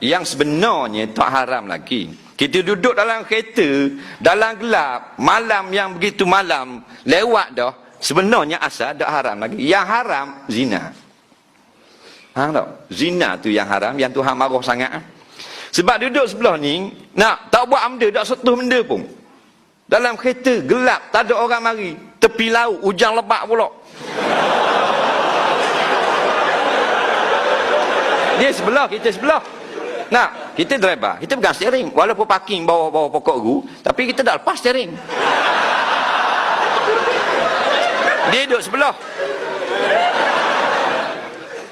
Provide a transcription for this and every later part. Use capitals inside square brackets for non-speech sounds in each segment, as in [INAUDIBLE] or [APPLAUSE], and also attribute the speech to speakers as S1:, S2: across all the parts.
S1: yang sebenarnya tak haram lagi. Kita duduk dalam kereta, dalam gelap, malam yang begitu malam, lewat dah, sebenarnya asal tak haram lagi. Yang haram, zina. Ha, tak? Zina tu yang haram, yang Tuhan marah sangat. Sebab duduk sebelah ni, nak tak buat benda, tak sentuh benda pun. Dalam kereta, gelap, tak ada orang mari. Tepi laut, hujan lebat pula. Dia sebelah, kita sebelah. Nak, kita driver, kita pegang steering. Walaupun parking bawah-bawah pokok gu, tapi kita dah lepas steering. Dia duduk sebelah.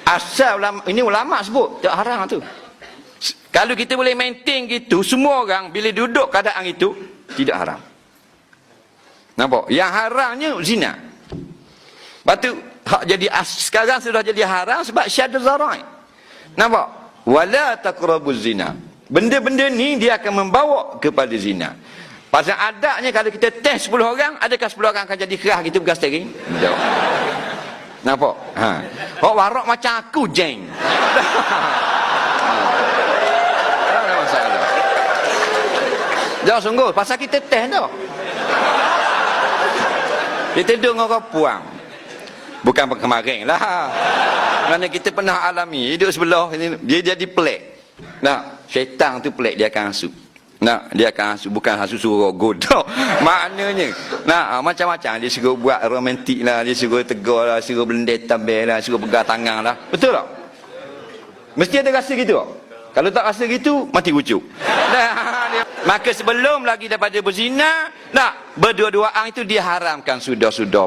S1: Asal ulama, ini ulama sebut, tak haram tu. S- Kalau kita boleh maintain gitu, semua orang bila duduk keadaan itu, tidak haram. Nampak? Yang haramnya zina. Lepas tu, hak jadi sekarang sudah jadi haram sebab syadar zarai. Nampak? Wala taqrabuz zina. Benda-benda ni dia akan membawa kepada zina. Pasal adanya kalau kita test 10 orang, adakah 10 orang akan jadi kerah gitu bekas steering? Tak. Nampak? Ha. Hok warak macam aku, jeng. [LAUGHS] Masalah. Jangan sungguh, pasal kita test dah. Kita dengar kau puang. Bukan kemarin lah. Kerana kita pernah alami, hidup sebelah, ini, dia jadi pelik. Nah, syaitan tu pelik, dia akan hasut. Nah, dia akan hasut, bukan hasut suruh godok. [LAUGHS] Maknanya, nah, ah, macam-macam. Dia suruh buat romantik lah, dia suruh tegur lah, suruh belendek tambah lah, suruh pegang tangan lah. Betul tak? Mesti ada rasa gitu? Kalau tak rasa gitu, mati kucuk. [LAUGHS] Nah, Maka sebelum lagi daripada berzina, nak berdua-duaan itu diharamkan sudah-sudah.